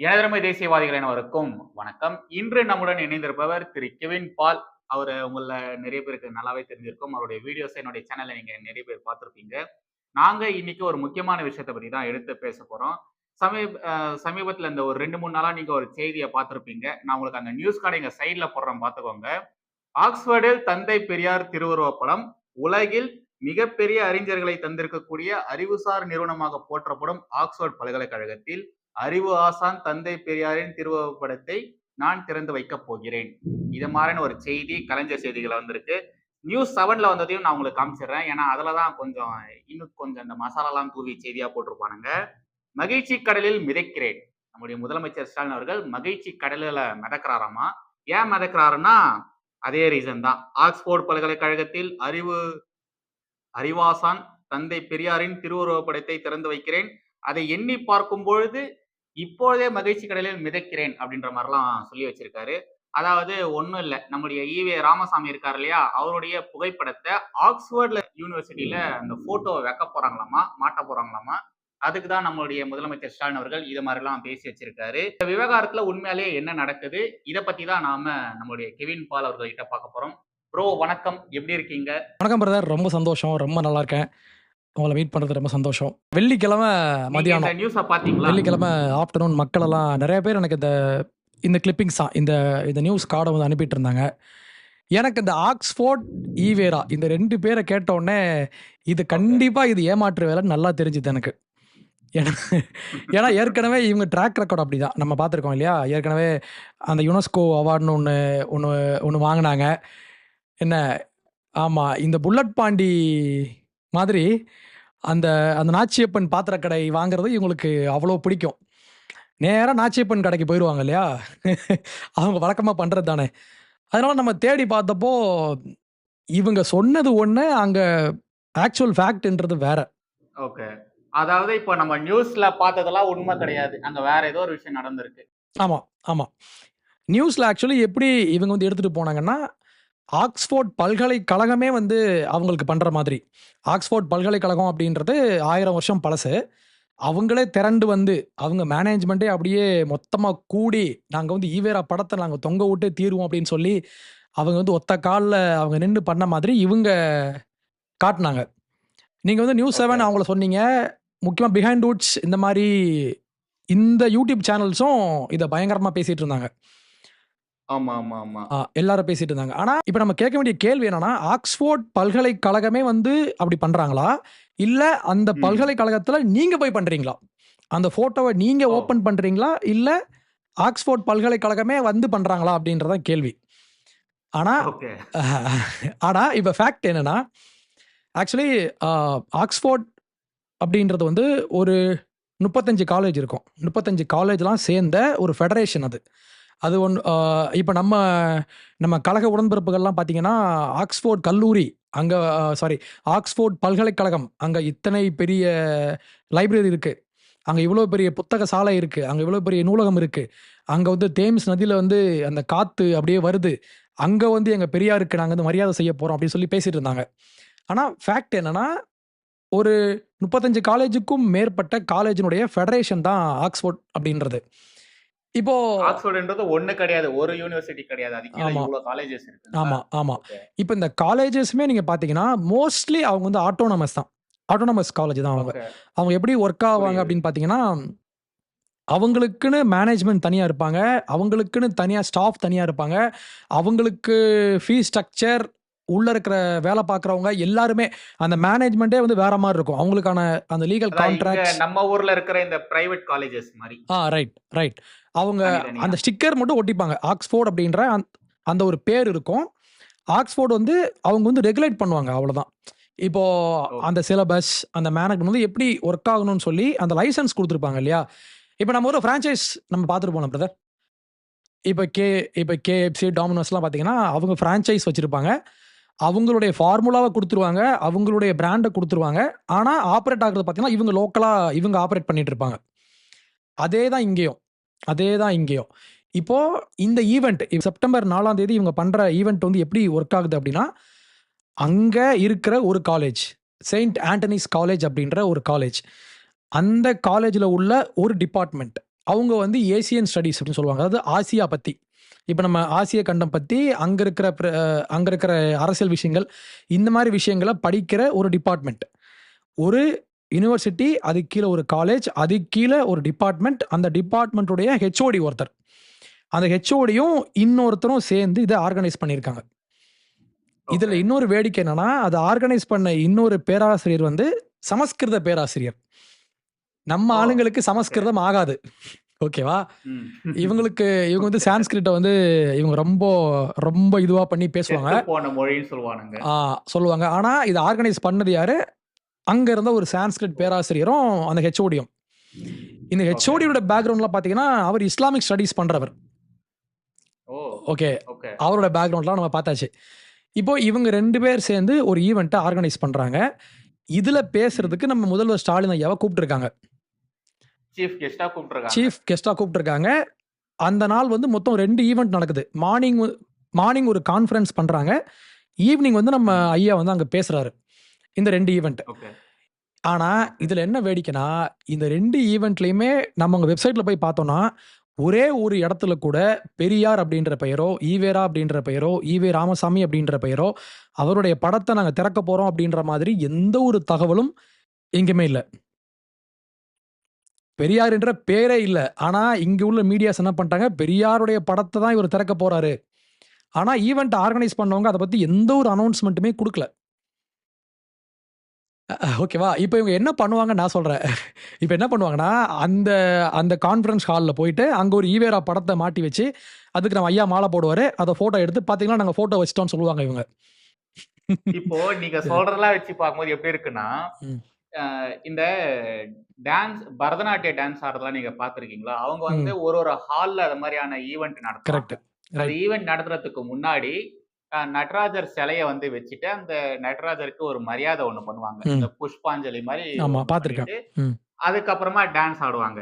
எனதருமை தேசியவாதிகள் அனைவருக்கும் வணக்கம். இன்று நம்முடன் இணைந்திருப்பவர் திரு கெவின் பால். அவர் உங்களை நிறைய பேருக்கு நல்லாவே தெரிஞ்சிருக்கும். அவருடைய வீடியோஸ் என்னுடைய சேனலை நீங்க நிறைய பேர் பார்த்துருப்பீங்க. நாங்க இன்னைக்கு ஒரு முக்கியமான விஷயத்தை பற்றி தான் எடுத்து பேச போறோம். சமீப சமீபத்தில் இந்த ஒரு ரெண்டு மூணு நாளாக நீங்கள் ஒரு செய்தியை பார்த்துருப்பீங்க. நான் உங்களுக்கு அந்த நியூஸ் கார்டை எங்கள் சைடில் போடுறோம் பார்த்துக்கோங்க. ஆக்ஸ்போர்டில் தந்தை பெரியார் திருவுருவப் படம் உலகில் மிகப்பெரிய அறிஞர்களை தந்திருக்கக்கூடிய அறிவுசார் நிறுவனமாக போற்றப்படும் ஆக்ஸ்போர்ட் பல்கலைக்கழகத்தில் அறிவு ஆசான் தந்தை பெரியாரின் திருவப்படத்தை நான் திறந்து வைக்கப் போகிறேன். இது மாதிரியான ஒரு செய்தி கலைஞர் செய்திகளை வந்திருக்கு. நியூஸ் செவன்ல வந்ததையும் நான் உங்களுக்கு காமிச்சிடுறேன். ஏன்னா அதுல தான் கொஞ்சம் இன்னும் கொஞ்சம் இந்த மசாலாலாம் தூவி செய்தியா போட்டிருப்பானுங்க. மகிழ்ச்சி கடலில் மிதக்கிறேன். நம்முடைய முதலமைச்சர் ஸ்டாலின் அவர்கள் மகிழ்ச்சி கடலில் மிதக்கிறாராமா? ஏன் மிதக்கிறாருன்னா அதே ரீசன் தான். ஆக்ஸ்போர்ட் பல்கலைக்கழகத்தில் அறிவு அறிவாசான் தந்தை பெரியாரின் திருவுருவப்படத்தை திறந்து வைக்கிறேன். அதை எண்ணி பார்க்கும் பொழுது இப்பொழுதே மகிழ்ச்சி கடலில் மிதக்கிறேன் அப்படின்ற மாதிரிலாம் சொல்லி வச்சிருக்காரு. அதாவது ஒன்றும் இல்லை. நம்முடைய ஈவே ராமசாமி இருக்கார் இல்லையா? அவருடைய புகைப்படத்தை ஆக்ஸ்போர்ட்ல யூனிவர்சிட்டியில அந்த போட்டோவை வைக்க போறாங்களாமா? மாட்ட போறாங்களாமா? அதுக்கு தான் நம்மளுடைய முதலமைச்சர் ஸ்டாலின் அவர்கள் இது மாதிரிலாம் பேசி வச்சிருக்காரு. இந்த விவகாரத்துல உண்மையாலே என்ன நடக்குது? இதை பத்தி தான் நாம நம்மளுடைய கெவின் பால் அவர்கள்கிட்ட பார்க்க போறோம். ப்ரோ வணக்கம். எப்படி இருக்கீங்க? வணக்கம் பிரதர் ரொம்ப சந்தோஷம். ரொம்ப நல்லா இருக்கேன். உங்களை மீட் பண்ணுறது ரொம்ப சந்தோஷம். வெள்ளிக்கிழமை மதியானம். வெள்ளிக்கிழமை ஆஃப்டர்நூன் மக்கள் எல்லாம் நிறைய பேர் எனக்கு இந்த இந்த கிளிப்பிங்ஸ் தான் இந்த இந்த நியூஸ் கார்டை வந்து அனுப்பிட்டு இருந்தாங்க. எனக்கு இந்த ஆக்ஸ்போர்ட் ஈவேரா இந்த ரெண்டு பேரை கேட்ட உடனே இது கண்டிப்பாக இது ஏமாற்று வேலைன்னு நல்லா தெரிஞ்சுது எனக்கு. ஏன்னா ஏன்னா ஏற்கனவே இவங்க ட்ராக் ரெக்கார்ட் அப்படி தான் நம்ம பார்த்துருக்கோம் இல்லையா? ஏற்கனவே அந்த யுனெஸ்கோ அவார்டுன்னு ஒன்று ஒன்று ஒன்று வாங்கினாங்க. என்ன? ஆமாம் இந்த புல்லட் பாண்டி மாதிரி அந்த அந்த நாச்சியப்பன் பாத்திரக்கடை வாங்குறது இவங்களுக்கு அவ்வளோ பிடிக்கும். நேராக நாச்சியப்பன் கடைக்கு போயிடுவாங்க இல்லையா? அவங்க வழக்கமாக பண்ணுறது தானே. அதனால நம்ம தேடி பார்த்தப்போ இவங்க சொன்னது ஒன்று அங்கே ஆக்சுவல் ஃபேக்ட்ன்றது வேற. ஓகே அதாவது இப்போ நம்ம நியூஸ்ல பார்த்ததெல்லாம் உண்மை கிடையாது. அங்க வேற ஏதோ ஒரு விஷயம் நடந்திருக்கு. ஆமாம் ஆமாம் நியூஸில் ஆக்சுவலி எப்படி இவங்க வந்து எடுத்துகிட்டு போனாங்கன்னா ஆக்ஸ்போர்ட் பல்கலைக்கழகமே வந்து அவங்களுக்கு பண்ணுற மாதிரி. ஆக்ஸ்போர்ட் பல்கலைக்கழகம் அப்படின்றது ஆயிரம் வருஷம் பழசு. அவங்களே திரண்டு வந்து அவங்க மேனேஜ்மெண்ட்டே அப்படியே மொத்தமாக கூடி நாங்கள் வந்து ஈவேரா படத்தை நாங்கள் தொங்க விட்டே தீருவோம் அப்படின்னு சொல்லி அவங்க வந்து ஒத்த காலில் அவங்க நின்று பண்ண மாதிரி இவங்க காட்டினாங்க. நீங்கள் வந்து நியூஸ் செவன். அவங்கள சொன்னீங்க. முக்கியமாக பிஹைண்ட் ரூட்ஸ் இந்த மாதிரி இந்த யூடியூப் சேனல்ஸும் இதை பயங்கரமாக பேசிகிட்டு இருந்தாங்க. ஆமா ஆமா ஆமா. ஆ, எல்லாரும் பேசிட்டு இருந்தாங்க. ஆனா இப்ப நம்ம கேட்க வேண்டிய கேள்வி என்னன்னா ஆக்ஸ்போர்ட் பல்கலைக்கழகமே வந்து அப்படி பண்றாங்களா? இல்ல அந்த. பல்கலைக்கழகத்துல நீங்க போய் பண்றீங்களா? அந்த போட்டோவை நீங்க. ஓபன் பண்றீங்களா? இல்ல ஆக்ஸ்போர்ட் பல்கலைக்கழகமே வந்து பண்றாங்களா? அப்படின்றத கேள்வி. ஆனா ஆனா இப்ப ஃபேக்ட் என்னன்னா ஆக்சுவலி ஆக்ஸ்போர்ட் அப்படின்றது வந்து ஒரு முப்பத்தஞ்சு காலேஜ் இருக்கும். முப்பத்தஞ்சு காலேஜ்லாம் சேர்ந்த ஒரு ஃபெடரேஷன் அது. அது ஒன் இப்போ நம்ம நம்ம கழக உடன்பிறப்புகள்லாம் பார்த்தீங்கன்னா ஆக்ஸ்போர்ட் கல்லூரி அங்கே சாரி ஆக்ஸ்போர்ட் பல்கலைக்கழகம் அங்கே இத்தனை பெரிய லைப்ரரி இருக்குது அங்கே இவ்வளோ பெரிய புத்தக சாலை இருக்குது அங்கே இவ்வளோ பெரிய நூலகம் இருக்குது அங்கே வந்து தேம்ஸ் நதியில் வந்து அந்த காற்று அப்படியே வருது. அங்கே வந்து எங்கள் பெரியாருக்கு நாங்கள் வந்து மரியாதை செய்ய போகிறோம் அப்படின்னு சொல்லி பேசிகிட்டு இருந்தாங்க. ஆனால் ஃபேக்ட் என்னென்னா ஒரு முப்பத்தஞ்சு காலேஜுக்கும் மேற்பட்ட காலேஜினுடைய ஃபெடரேஷன் தான் ஆக்ஸ்போர்ட் அப்படின்றது. இப்போ ஆக்ஸ்போர்ட்ன்றது ஒண்ணு கிடையாது ஒரு யூனிவர்சிட்டி கிடையாது அதுக்கு. இவ்வளவு காலேஜஸ் இருக்கு ஆமா ஆமா. இப்போ இந்த காலேஜஸ்மே நீங்க பாத்தீங்கன்னா மோஸ்ட்லி அவங்க வந்து ஆட்டோனமஸ் தான் ஆட்டோனமஸ் காலேஜ் தான் அவங்க. அவங்க எப்படி ஒர்க் ஆவாங்க. அப்படின்னு பார்த்தீங்கன்னா அவங்களுக்குன்னு மேனேஜ்மெண்ட் தனியாக இருப்பாங்க அவங்களுக்குன்னு தனியாக ஸ்டாஃப் தனியாக இருப்பாங்க அவங்களுக்கு ஃபீஸ் ஸ்ட்ரக்சர் உள்ளே இருக்கிற வேலை பார்க்குறவங்க எல்லாருமே அந்த மேனேஜ்மெண்ட்டே வந்து வேற மாதிரி இருக்கும். அவங்களுக்கான அந்த லீகல் கான்ட்ராக்ட்ஸ் நம்ம ஊர்ல இருக்கிற இந்த பிரைவேட் காலேஜஸ் மாதிரி. ஆ ரைட் ரைட் அவங்க. அந்த ஸ்டிக்கர் மட்டும் ஒட்டிப்பாங்க. ஆக்ஸ்போர்ட் அப்படின்ற அந்த- ஒரு பேர் இருக்கும். ஆக்ஸ்போர்ட் வந்து அவங்க வந்து ரெகுலேட் பண்ணுவாங்க அவ்வளவுதான். இப்போ. அந்த சிலபஸ் அந்த மேனேஜ்மெண்ட் வந்து எப்படி ஒர்க் ஆகணும்னு சொல்லி அந்த லைசன்ஸ் கொடுத்துருப்பாங்க இல்லையா? இப்போ நம்ம ஒரு ஃப்ரான்ச்சைஸ் நம்ம பார்த்துட்டு போனோம் பிரதர் இப்போ கே இப்போ கேஎஃப்சி டாமினோஸ்லாம் பார்த்தீங்கன்னா அவங்க ஃப்ரான்ச்சைஸ் வச்சுருப்பாங்க. அவங்களுடைய ஃபார்முலாவை கொடுத்துருவாங்க அவங்களுடைய பிராண்டை கொடுத்துருவாங்க. ஆனால் ஆப்ரேட் ஆகுறது பார்த்தீங்கன்னா இவங்க லோக்கலாக இவங்க ஆப்ரேட் பண்ணிட்டு இருப்பாங்க. அதே தான் இங்கேயும். அதே தான் இங்கேயும். இப்போது இந்த ஈவெண்ட் செப்டம்பர் நாலாம் தேதி இவங்க பண்ணுற ஈவெண்ட் வந்து எப்படி ஒர்க் ஆகுது அப்படின்னா அங்கே இருக்கிற ஒரு காலேஜ் செயின்ட் ஆண்டனிஸ் காலேஜ் அப்படின்ற ஒரு காலேஜ் அந்த காலேஜில் உள்ள ஒரு டிபார்ட்மெண்ட் அவங்க வந்து ஏசியன் ஸ்டடீஸ் அப்படின்னு சொல்லுவாங்க. அதாவது ஆசியா பற்றி இப்போ நம்ம ஆசிய கண்டம் பற்றி அங்கே இருக்கிற அங்கே இருக்கிற அரசியல் விஷயங்கள் இந்த மாதிரி விஷயங்களை படிக்கிற ஒரு டிபார்ட்மெண்ட் ஒரு யூனிவர்சிட்டி அதுக்கு கீழே ஒரு காலேஜ் அதுக்கு கீழே ஒரு டிபார்ட்மெண்ட் அந்த டிபார்ட்மெண்ட்டுடைய ஹெச்ஓடி ஒருத்தர். அந்த ஹெச்ஓடியும் இன்னொருத்தரும் சேர்ந்து இதை ஆர்கனைஸ் பண்ணியிருக்காங்க. இதில். இன்னொரு வேடிக்கை என்னன்னா அதை ஆர்கனைஸ் பண்ண இன்னொரு பேராசிரியர் வந்து சமஸ்கிருத பேராசிரியர். நம்ம ஆளுங்களுக்கு சமஸ்கிருதம் ஆகாது. ஓகேவா. இவங்களுக்கு இவங்க வந்து சான்ஸ்கிரிட்டை வந்து இவங்க ரொம்ப ரொம்ப இதுவாக பண்ணி பேசுவாங்க. சொல்லுவாங்க. ஆனால் இதை ஆர்கனைஸ் பண்ணது யாரு? அங்கே இருந்த ஒரு சான்ஸ்கிரிட் பேராசிரியரும் அந்த ஹெச்ஓடியும் இந்த ஹெச்ஓடியோட பேக்ரவுண்ட்லாம் பார்த்தீங்கன்னா அவர் இஸ்லாமிக் ஸ்டடீஸ் பண்ணுறவர் ஓ. ஓகே. அவரோட பேக்ரவுண்ட்லாம் நம்ம பார்த்தாச்சு. இப்போ இவங்க ரெண்டு பேர் சேர்ந்து ஒரு ஈவெண்ட்டை ஆர்கனைஸ் பண்ணுறாங்க இதில் பேசுறதுக்கு நம்ம முதல்வர் ஸ்டாலின் ஐயாவை கூப்பிட்டுருக்காங்க. சீஃப் கெஸ்டா கூப்பிட்டுருக்காங்க. சீஃப் கெஸ்ட்டாக கூப்பிட்டுருக்காங்க. அந்த நாள் வந்து மொத்தம் ரெண்டு ஈவெண்ட் நடக்குது. மார்னிங் மார்னிங் ஒரு கான்ஃபரன்ஸ் பண்ணுறாங்க ஈவினிங் வந்து நம்ம ஐயா வந்து அங்கே பேசுகிறாரு இந்த ரெண்டு ஈவெண்ட் ஆனால் இதில் என்ன வேடிக்கைனா இந்த ரெண்டு ஈவெண்ட்லையுமே நம்ம உங்கள் வெப்சைட்டில் போய் பார்த்தோம்னா ஒரே ஒரு இடத்துல கூட பெரியார் அப்படின்ற பெயரோ ஈவேரா அப்படின்ற பெயரோ ஈவே ராமசாமி அப்படின்ற பெயரோ அவருடைய படத்தை நாங்கள் திறக்க போகிறோம் அப்படின்ற மாதிரி எந்த ஒரு தகவலும் எங்கேயுமே இல்லை. பெரியார் என்ற பேரே இல்லை. ஆனால் இங்கே உள்ள மீடியாஸ் என்ன பண்ணிட்டாங்க? பெரியாருடைய படத்தை தான் இவர் திறக்க போகிறாரு ஆனால் ஈவெண்ட் ஆர்கனைஸ் பண்ணவங்க அதை பற்றி எந்த ஒரு அனௌன்ஸ்மெண்ட்டுமே கொடுக்கல. ஓகேவா இப்போ இவங்க என்ன பண்ணுவாங்க நான் சொல்கிறேன் இப்போ என்ன பண்ணுவாங்கன்னா அந்த அந்த கான்ஃபரன்ஸ் ஹாலில் போயிட்டு அங்கே ஒரு ஈவேரா படத்தை மாட்டி வச்சு அதுக்கு நம்ம ஐயா மாலை போடுவார். அதை ஃபோட்டோ எடுத்து பார்த்தீங்கன்னா நாங்கள் ஃபோட்டோ வச்சிட்டோம்னு சொல்லுவாங்க இவங்க. இப்போ நீங்க சொல்றதெல்லாம் வச்சு பார்க்கும்போது எப்படி இருக்குன்னா இந்த டான்ஸ் பரதநாட்டிய டான்ஸ் ஆடுறதெல்லாம் நீங்க பாத்திருக்கீங்களா அவங்க வந்து ஒரு ஒரு ஹால்ல அது மாதிரியான ஈவெண்ட் கரெக்ட் அந்த ஈவெண்ட் நடத்துறதுக்கு முன்னாடி நடராஜர் சிலைய வந்து வச்சுட்டு அந்த நடராஜருக்கு ஒரு மரியாதை ஒண்ணு பண்ணுவாங்க. இந்த புஷ்பாஞ்சலி மாதிரி அதுக்கப்புறமா டான்ஸ் ஆடுவாங்க.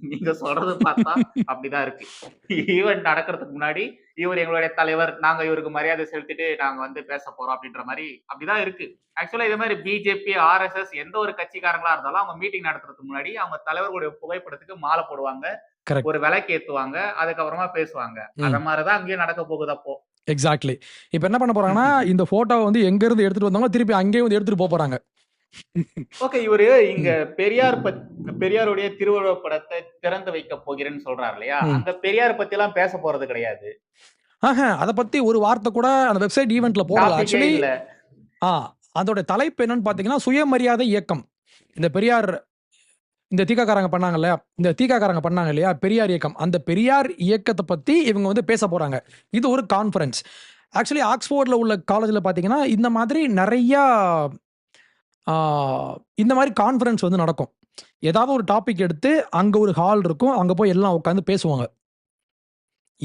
நீங்க சொல்றது பார்த்தா அப்படிதான் இருக்கு. ஈவெண்ட் நடக்கிறதுக்கு முன்னாடி இவர் எங்களுடைய தலைவர் நாங்க இவருக்கு மரியாதை செலுத்திட்டு நாங்க வந்து பேச போறோம் அப்படின்ற மாதிரி அப்படிதான் இருக்கு. ஆக்சுவலா இது மாதிரி பிஜேபி ஆர்எஸ்எஸ் எந்த ஒரு கட்சிக்காரங்களா இருந்தாலும் அவங்க மீட்டிங் நடத்துறதுக்கு முன்னாடி அவங்க தலைவர்களுடைய புகைப்படத்துக்கு மாலை போடுவாங்க. ஒரு விலைக்கு ஏத்துவாங்க அதுக்கப்புறமா பேசுவாங்க. அத மாதிரிதான் அங்கேயும் நடக்க போகுது அப்போ. எக்ஸாக்ட்லி இப்போ என்ன பண்ண போறாங்கன்னா இந்த ஃபோட்டோவை வந்து எங்கேருந்து எடுத்துட்டு வந்தாங்களோ திருப்பி அங்கேயே வந்து எடுத்துட்டு போறாங்க. ஓகே இவரு இங்க பெரியார் பெரியாருடைய திருவுருவப் படத்தை திறந்து வைக்க போகிறேன்னு சொல்றாரு இல்லையா. அந்த பெரியார் பத்தி எல்லாம் பேச போறது கிடையாது. ஆஹா அதை பத்தி ஒரு வார்த்தை கூட அந்த வெப்சைட் ஈவெண்ட்ல போடல. ஆக்சுவலி ஆ அதோட தலைப்பு என்னன்னு பார்த்தீங்கன்னா சுயமரியாதை இயக்கம். இந்த பெரியார் இந்த தீக்காக்காரங்க பண்ணாங்கல்ல இந்த தீக்காக்காரங்க பண்ணாங்க இல்லையா? பெரியார் இயக்கம். அந்த பெரியார் இயக்கத்தை பத்தி இவங்க வந்து பேச போறாங்க. இது ஒரு கான்ஃபரன்ஸ் ஆக்சுவலி ஆக்ஸ்போர்டில் உள்ள காலேஜில் பார்த்தீங்கன்னா இந்த மாதிரி நிறையா இந்த மாதிரி கான்ஃபரன்ஸ் வந்து நடக்கும். ஏதாவது ஒரு டாபிக் எடுத்து அங்கே ஒரு ஹால் இருக்கும் அங்கே போய் எல்லாம் உட்காந்து பேசுவாங்க.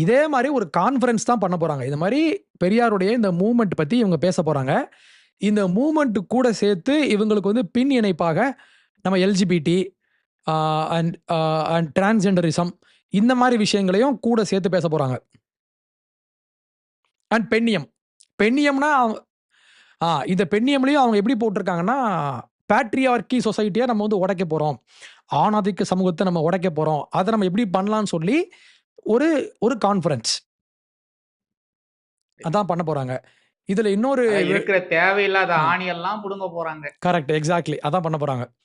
இதே மாதிரி ஒரு கான்ஃபரன்ஸ் தான் பண்ண போகிறாங்க இது மாதிரி பெரியாருடைய இந்த மூமெண்ட் பற்றி இவங்க பேச போகிறாங்க இந்த மூமெண்ட் கூட சேர்த்து இவங்களுக்கு வந்து பின் இணைப்பாக நம்ம எல்ஜிபிடி அண்ட் அண்ட் டிரான்ஸ்ஜெண்டரிசம் இந்த மாதிரி விஷயங்களையும் கூட சேர்த்து பேச போகிறாங்க அண்ட் பெண்ணியம். பெண்ணியம்னா இந்த பெண்ணியம்லையும் அவங்க எப்படி போட்டிருக்காங்கன்னா பேட்ரியார்கி சொசைட்டியை நம்ம வந்து உடைக்க போகிறோம் ஆணாதிக்க சமூகத்தை நம்ம உடைக்க போகிறோம் அதை நம்ம எப்படி பண்ணலாம்னு சொல்லி ஒரு ஒரு கான்ஃபரன்ஸ் அதான் பண்ண போகிறாங்க இதில் இன்னொரு இருக்கிற தேவையில்லாத ஆணியெல்லாம் புடுங்க போறாங்க. கரெக்ட் எக்ஸாக்ட்லி அதான் பண்ண போகிறாங்க